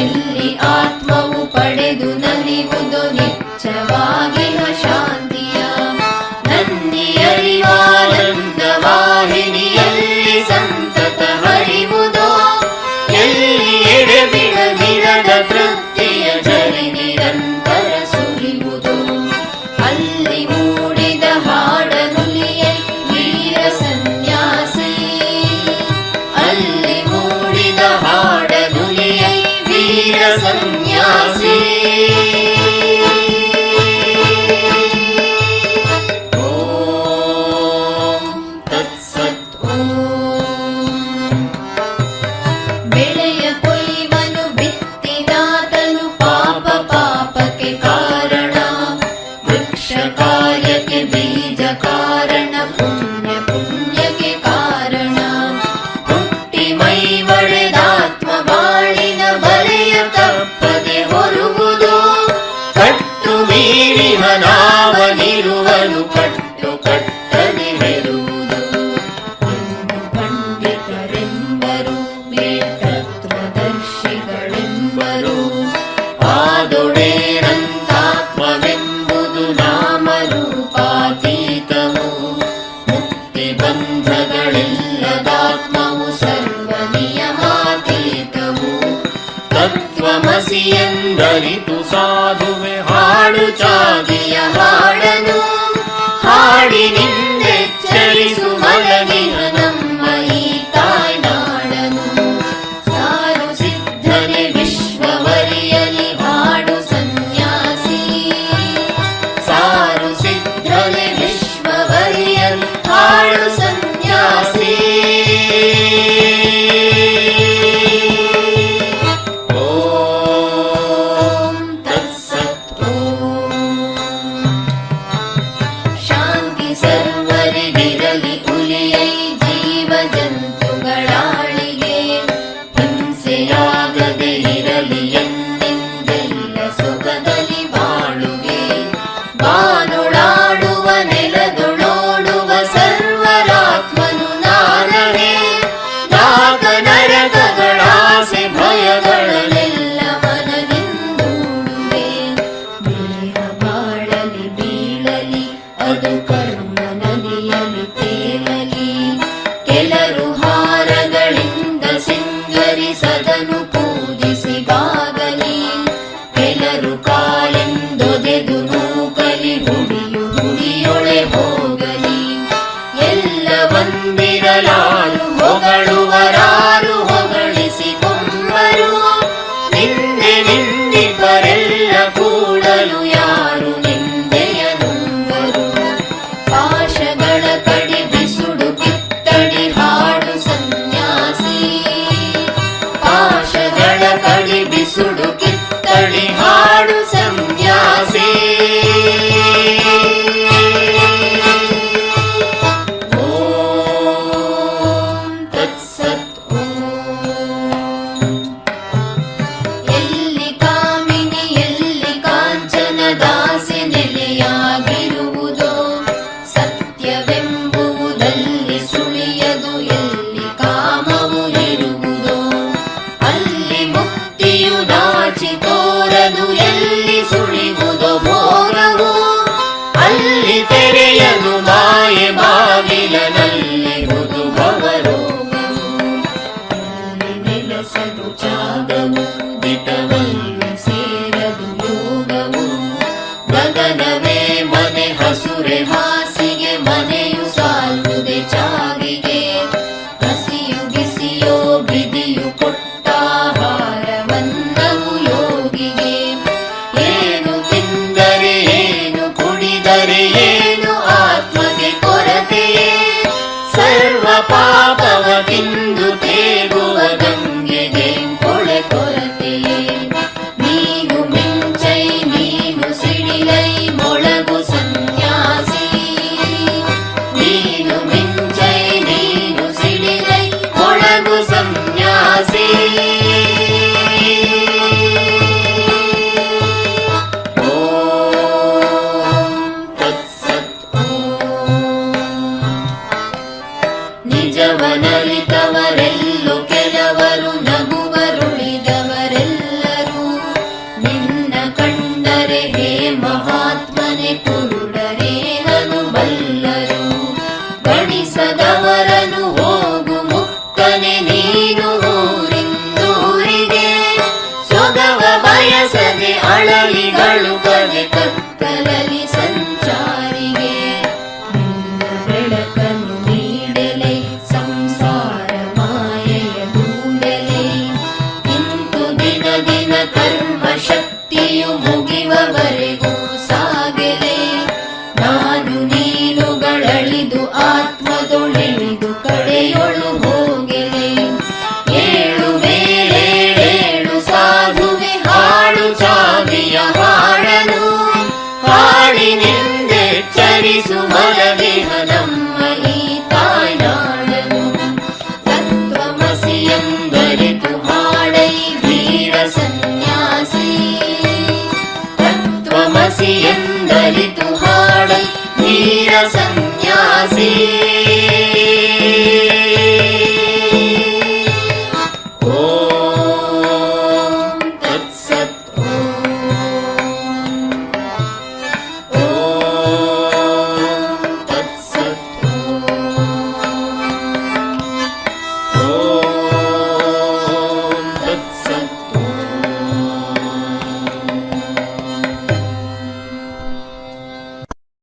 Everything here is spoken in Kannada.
ಎಲ್ಲಿ ಆತ್ಮವು ಪಡೆದು ನಲಿವುದು ನಿಚ್ಚವಾ तू साधु में हाड़ हाडूच्या সুরে হা ಕುರುಡರೇನನು ಬಲ್ಲರು ಗಣಿಸದವರನು ಹೋಗು ಮುಕ್ತನೆ ನೀನು ಊರಿಂದೂರಿಗೆ ಸೊಗವ ಬಯಸದೆ ಅಳಲಿಗಳು